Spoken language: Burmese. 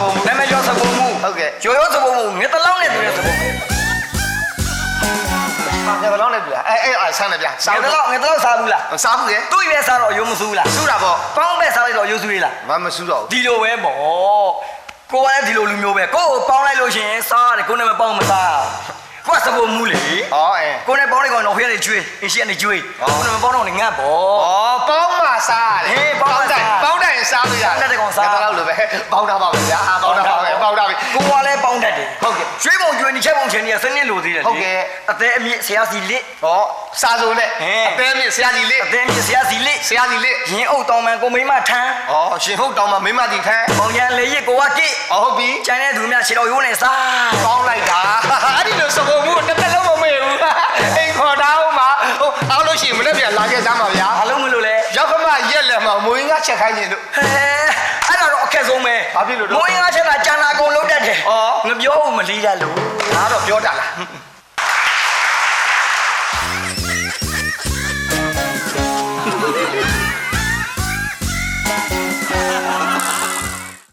ပုံမှုနာမည်ကျော်စပုံမှုဟုတ်ကဲ့ကျော်ရောစပုံမှုငါတလောင်းနဲ့တူတဲ့စပုံမှုဟာညဘလောင်းနဲ့ပြလားအဲအဲအဲ့ဆန်းတယ်ဗျာငါစားတဘူးလောင်းငါတလောင်းစားဘူးလားစားဘူးရဲ့သူ့ရဲ့စားတော့ရုံမစူးလားစူးတာပေါ့ပေါင်းပဲစားလိုက်တော့ရုံစူးရလားမမစူးတော့ဘူးဒီလိုပဲပေါ့ကိုကလည်းဒီလိုလူမျိုးပဲကိုကိုပေါင်းလိုက်လို့ရှိရင်စားရတယ်ကိုနဲ့မပေါင်းမစားကိုကစပုံမှုလေဩအဲကိုနဲ့ပေါင်းလိုက်ကောင်တော့ဖျက်နေကျွေးအရှိကနေကျွေးကိုနဲ့မပေါင်းတော့ငတ်ပေါ့ဩပေါင်းမှစား တိုင်းစားလို့ရတယ်ပေါင်းတဲ့ကောင်စားငါတော့လို့ပဲပေါင်းတာပါပဲဗျာပေါင်းတာပါပဲပေါင်းတာပြီကိုကလည်းပေါင်းတတ်တယ်ဟုတ်ကဲ့ကျွေးပုံကျွေးနေချက်ပုံချင်နေစနစ်လိုသေးတယ်ဟုတ်ကဲ့အသေးအမြင့်ဆရာစီလစ်ဩစားစုံနဲ့ဟဲ့အသေးမြင့်ဆရာကြီးလေးအသေးအမြင့်ဆရာစီလစ်ဆရာကြီးလေးရင်အုပ်တောင်မှန်ကိုမိမထမ်းဩရှင်ဟုတ်တောင်းမှမိမတီခန်းပေါင်ရန်လေးရစ်ကိုကကိဩဟုတ်ပြီကျန်တဲ့သူများခြေတော်ရိုးနဲ့စားပေါင်းလိုက်တာအဲ့ဒီလိုစပုံမှုတစ်သက်လုံးမမေ့ဘူးအိမ်ခေါ်တာဟုတ်မှာဟိုအားလို့ရှိရင်မနေ့ပြန်လာခဲ့စမ်းပါဗျာဘာလို့မလို့လဲရောက်ခမရက်လက်မှာမွေးငါချက်ခိုင်းနေလို့ဟဲ ဖြစ်လို့လဲမိုးရင်းကားချက်ကကြံတာကုန်လုံးတတ်တယ်ဩငါပြောဦးမလီးရလို့ဒါတော့ပြောတာလား